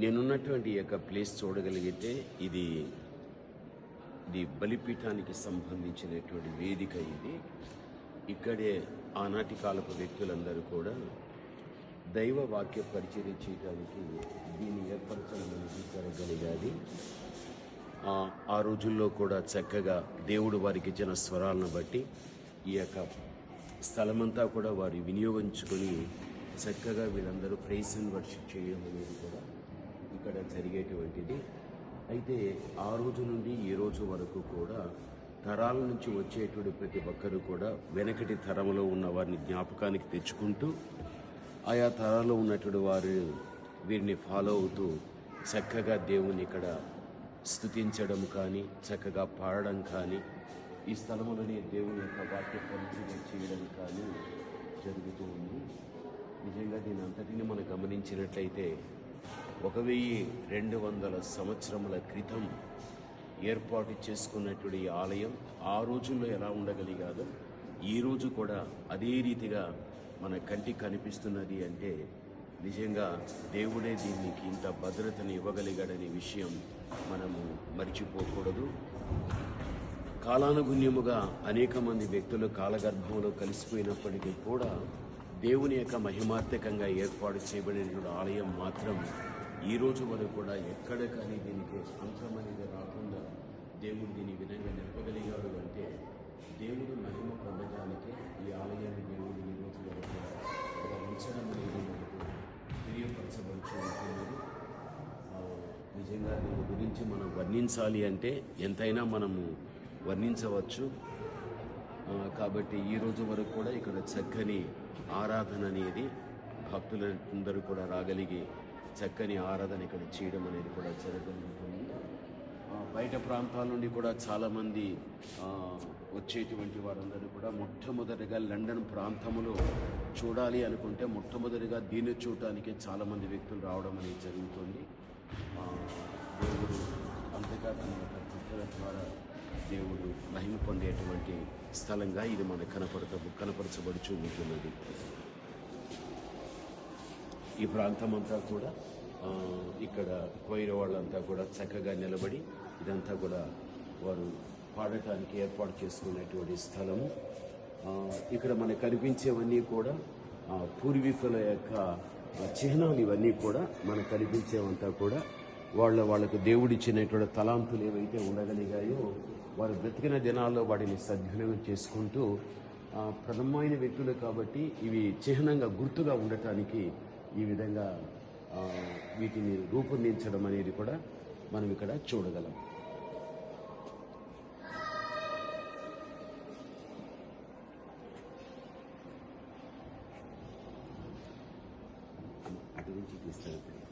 నేనున్నటువంటి ఈ యొక్క ప్లేస్ చూడగలిగితే ఇది ఇది బలిపీఠానికి సంబంధించినటువంటి వేదిక ఇది. ఇక్కడే ఆనాటి కాలపు వ్యక్తులందరూ కూడా దైవ వాక్య పరిచయం చేయడానికి దీన్ని ఏర్పరచడం అనేది జరగలిగాది ఆ, ఆ రోజుల్లో కూడా చక్కగా దేవుడు వారికి ఇచ్చిన స్వరాలను బట్టి ఈ యొక్క స్థలమంతా కూడా వారు వినియోగించుకొని చక్కగా వీళ్ళందరూ ప్రైస్ అండ్ వర్షిప్ చేయడం అనేది కూడా ఇక్కడ జరిగేటువంటిది. అయితే ఆ రోజు నుండి ఈ రోజు వరకు కూడా తరాల నుంచి వచ్చేటువంటి ప్రతి ఒక్కరు కూడా వెనకటి తరంలో ఉన్న వారిని జ్ఞాపకానికి తెచ్చుకుంటూ ఆయా తరాల్లో ఉన్నటువంటి వారు వీరిని ఫాలో అవుతూ చక్కగా దేవుని ఇక్కడ స్థుతించడం కానీ చక్కగా పాడడం కానీ ఈ స్థలంలోనే దేవుని యొక్క వాక్య పరిచయం చేయడం కానీ జరుగుతూ ఉంది. నిజంగా దీని అంతటిని మనం గమనించినట్లయితే ఒక వెయ్యి రెండు వందల సంవత్సరముల క్రితం ఏర్పాటు చేసుకున్నటువంటి ఈ ఆలయం ఆ రోజుల్లో ఎలా ఉండగలిగాదో ఈ రోజు కూడా అదే రీతిగా మన కంటికి కనిపిస్తున్నది అంటే నిజంగా దేవుడే దీనికి ఇంత భద్రతని ఇవ్వగలిగాడనే విషయం మనము మర్చిపోకూడదు. కాలానుగుణ్యముగా అనేక మంది వ్యక్తులు కాలగర్భంలో కలిసిపోయినప్పటికీ కూడా దేవుని యొక్క మహిమార్థకంగా ఏర్పాటు చేయబడినటువంటి ఆలయం మాత్రం ఈ రోజు వరకు కూడా ఎక్కడ కానీ దీనికి అంతం అనేది రాకుండా దేవుడు దీని విధంగా నిలపగలిగాడు అంటే దేవుడు మహిమ పొందడానికి ఈ ఆలయాన్ని దేవుడు ఈ రోజు వరకు కూడా ఉంచడం అనేది మనకు తెలియపరచబడుతూ నిజంగా దీని గురించి మనం వర్ణించాలి అంటే ఎంతైనా మనము వర్ణించవచ్చు. కాబట్టి ఈ రోజు వరకు కూడా ఇక్కడ చక్కని ఆరాధన అనేది భక్తులందరూ కూడా రాగలిగి చక్కని ఆరాధన ఇక్కడ చేయడం అనేది కూడా జరగలుగుతుంది బయట ప్రాంతాల నుండి కూడా చాలామంది వచ్చేటువంటి వారందరూ కూడా మొట్టమొదటిగా లండన్ ప్రాంతంలో చూడాలి అనుకుంటే మొట్టమొదటిగా దీన్ని చూడటానికి చాలామంది వ్యక్తులు రావడం అనేది జరుగుతుంది. దేవుడు అంతగా తన యొక్క ద్వారా దేవుడు మహిమ పొందేటువంటి స్థలంగా ఇది మనకు కనపడత కనపరచబడుచు ఉంటున్నది. ఈ ప్రాంతం అంతా కూడా ఇక్కడ కోయిర వాళ్ళంతా కూడా చక్కగా నిలబడి ఇదంతా కూడా వారు పాడటానికి ఏర్పాటు చేసుకునేటువంటి స్థలము. ఇక్కడ మనకు కనిపించేవన్నీ కూడా పూర్వీకుల యొక్క చిహ్నాలు ఇవన్నీ కూడా మనకు కనిపించేవంతా కూడా వాళ్ళ వాళ్ళకు దేవుడిచ్చినటువంటి తలాంతులు ఏవైతే ఉండగలిగాయో వారు బ్రతికిన దినాల్లో వాటిని సద్వినియోగం చేసుకుంటూ ప్రథమమైన వ్యక్తులు కాబట్టి ఇవి చిహ్నంగా గుర్తుగా ఉండటానికి ఈ విధంగా వీటిని రూపొందించడం అనేది కూడా మనం ఇక్కడ చూడగలం. అటు నుంచి తీస్తాను.